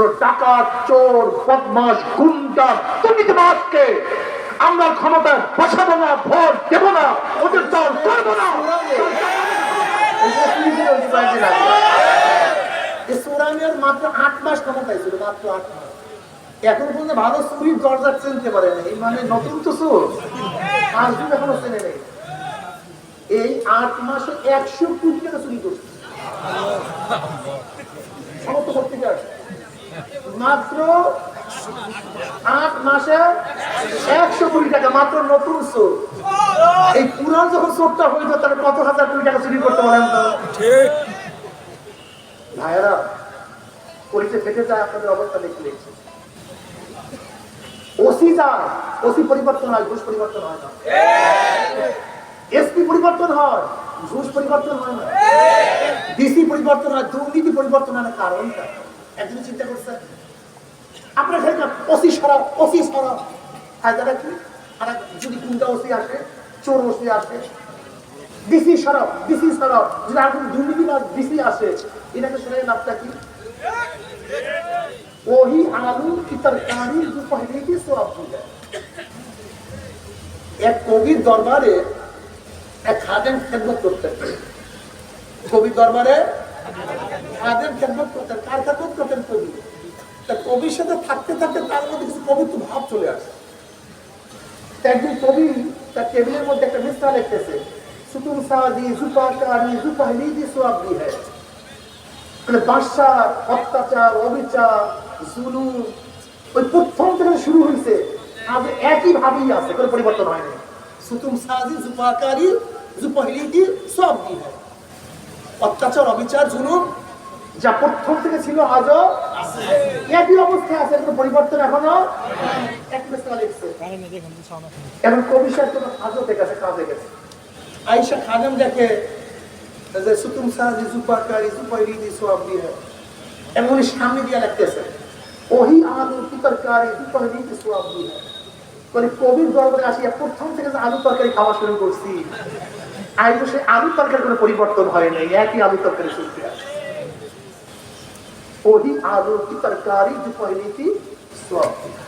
কোন ডাকাত, চোর বদমাস গুন্ডা দুর্নীতিবাদকে আমরা ক্ষমতায় বসাবো না, ভোট দেবো না, ওদের দল করব না। মাত্র আট মাস ক্ষমতায় ছিল, মাত্র আট মাস। এখন পর্যন্ত ভালো চুরির দরজা চিনতে পারে না, এই মানে নতুন তো চোর আজ দিন এখনও চেনে নেই। এই আট মাসে একশো কোটি টাকা চুরি করছে। সমস্ত পত্রিকার মাত্র আট মাসে একশো কোটি টাকা, মাত্র নতুন চোর। এই পুরান যখন চোরটা হইতো তাহলে কত হাজার কোটি টাকা চুরি করতে পারেন ভাইয়েরা ফেটে যায়, আপনাদের অবস্থা দেখে ওসি যায়, ওসি পরিবর্তন হয়, ঘুষ পরিবর্তন হয় না। এসপি পরিবর্তন হয়, ঘুষ পরিবর্তন হয় না। ডিসি পরিবর্তন হয়, দুর্নীতি পরিবর্তন হয় না, কারণটা একদিন চিন্তা করছেন আপনার সেখানে পঁচিশ সরা পঁচিশ সরা ফায়দাটা কি? আর যদি কুন্দা ওসি আসে, চোর ওসি আসে ডিসি সরাও ডিসি সরাও যদি আর কোনো দুর্নীতিবাদ ডিসি আসে, এটাকে শুনে লাভটা কি? ওহি আলু ইতার কানি দুপহিকে সোয়াব দিয়ে। এক কবির দরবারে এক খাদেম খেদমত করতেন। কবির দরবারে খাদেম খেদমত করতেন। কার খেদমত তা কবির সাথে থাকতে থাকতে তার মধ্যে কিছু ভাব চলে আসে। কবি তার টেবিলের মধ্যে একটা লিখতেছে সুতুম সোয়াব হ্যায় মানে অত্যাচার, অবিচার, জুলুম, ওই প্রথম থেকে শুরু হয়েছে। আজ একই ভাবেই আছে, কোনো পরিবর্তন হয়নি। সুতুম সাজি জুপাকারি জুপাহিলিটি সব দিয়ে অত্যাচার, অবিচার, জুলুম, যা প্রথম থেকে ছিল আজও একই অবস্থায় আছে, কোনো পরিবর্তন এখনও? এখন কবি সাহেব কোনো হাজতে গেছে কাজে গেছে আইসা দেখে, যে সুতুম দিয়ে এমন সামনে দিয়ে লাগতেছে ওহি সোয়াব দিয়ে। কবির দরবারে আসিয়া প্রথম থেকে আলু তরকারি খাওয়া শুরু করছি আজ সে আলু তরকারি কোনো পরিবর্তন হয় নাই, একই আলু তরকারি শুনতে আছে। ওহি আলু কি তরকারি জুপাইরিদি সোয়াব দিয়ে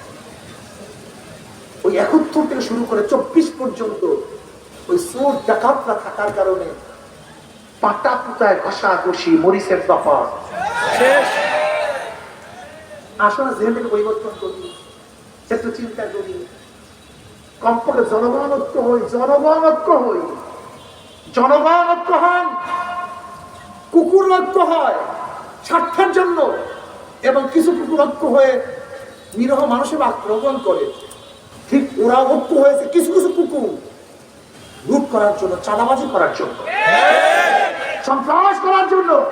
ওই একত্তর থেকে শুরু করে চব্বিশ পর্যন্ত ওই চোর ডাকাতরা থাকার কারণে পাটা পুতায় ঘষা ঘষি মরিচের দফা। আসলে জেনে পরিবর্তন করি একটু চিন্তা করি। কমপক্ষে জনগণ ঐক্য হই জনগণ ঐক্য হই। জনগণ ঐক্য হন কুকুর ঐক্য হয়। স্বার্থের জন্য এবং কিছু কুকুর হয়ে নিরহ মানুষের আক্রমণ করে। ঠিক ওরা ঐক্য হয়েছে কিছু কিছু কুকুর লুট করার জন্য, চাঁদাবাজি করার জন্য। সন্ত্রাস করার জন্য।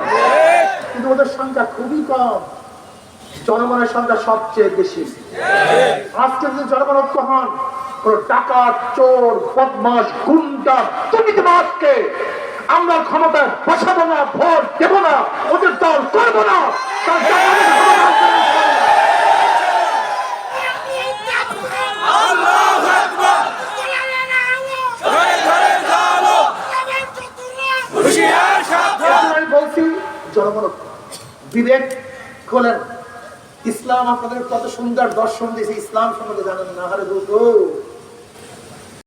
কিন্তু ওদের সংখ্যা খুবই কম। জনগণের সংখ্যা সবচেয়ে বেশি। আজকে যদি জনগণ ঐক্য হন, কোন ডাকাত, চোর বদমাস গুন্ডা তুমি দুর্নীতিবাদকে আমরা ক্ষমতায় বসাবো না, ভোট দেবো না, ওদের দল করব না। বলছি বিবেক ইসলাম আপনাদের কত সুন্দর দর্শন দিয়েছে, ইসলাম সম্বন্ধে জানেন না? হারে দুটো